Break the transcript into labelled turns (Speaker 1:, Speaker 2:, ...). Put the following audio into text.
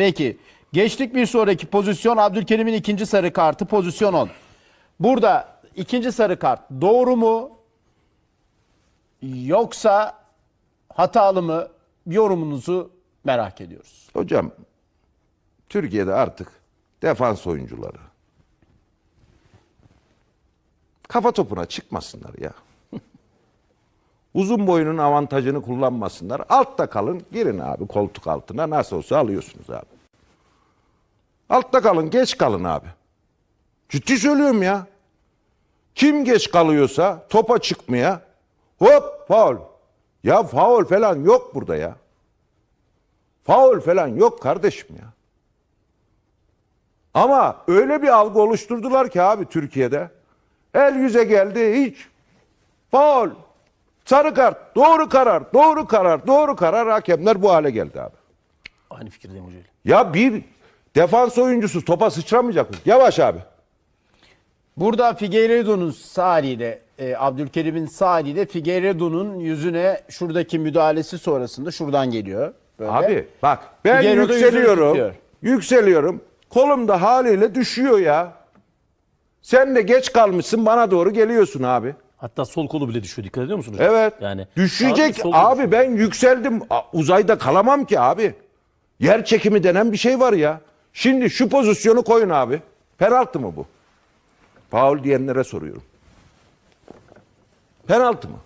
Speaker 1: Peki. Geçtik bir sonraki pozisyon Abdülkerim'in ikinci sarı kartı pozisyon 10. Burada ikinci sarı kart doğru mu? Yoksa hatalı mı? Yorumunuzu merak ediyoruz.
Speaker 2: Hocam Türkiye'de artık defans oyuncuları kafa topuna çıkmasınlar ya. Uzun boyunun avantajını kullanmasınlar. Altta kalın, girin abi koltuk altına nasıl olsa alıyorsunuz abi. Altta kalın, geç kalın abi. Ciddi söylüyorum ya. Kim geç kalıyorsa topa çıkmaya hop faul. Ya faul falan yok burada ya. Faul falan yok kardeşim ya. Ama öyle bir algı oluşturdular ki abi Türkiye'de. El yüze geldi hiç. Faul. Sarı kart. Doğru karar. Doğru karar. Doğru karar. Hakemler bu hale geldi abi.
Speaker 3: Aynı fikirdeyim hocayla.
Speaker 2: Ya bir defans oyuncusu topa sıçramayacak mı? Yavaş abi.
Speaker 1: Burada Figueiredo'nun sağ eliyle, e, Abdülkerim'in sağ eliyle Figueiredo'nun yüzüne şuradaki müdahalesi sonrasında şuradan geliyor. Böyle.
Speaker 2: Abi bak ben
Speaker 1: Figueiredo yüzünü
Speaker 2: yükseliyorum.
Speaker 1: tutuyor.
Speaker 2: Yükseliyorum. Kolum da haliyle düşüyor ya. Sen de geç kalmışsın bana doğru geliyorsun abi.
Speaker 3: Hatta sol kolu bile düşüyor. Dikkat ediyor musun hocam?
Speaker 2: Evet.
Speaker 3: Yani
Speaker 2: Düşecek abi,
Speaker 3: kolu
Speaker 2: ben yükseldim. Uzayda kalamam ki abi. Yer çekimi denen bir şey var ya. Şimdi şu pozisyonu koyun abi. Penaltı mı bu? Faul diyenlere soruyorum. Penaltı mı?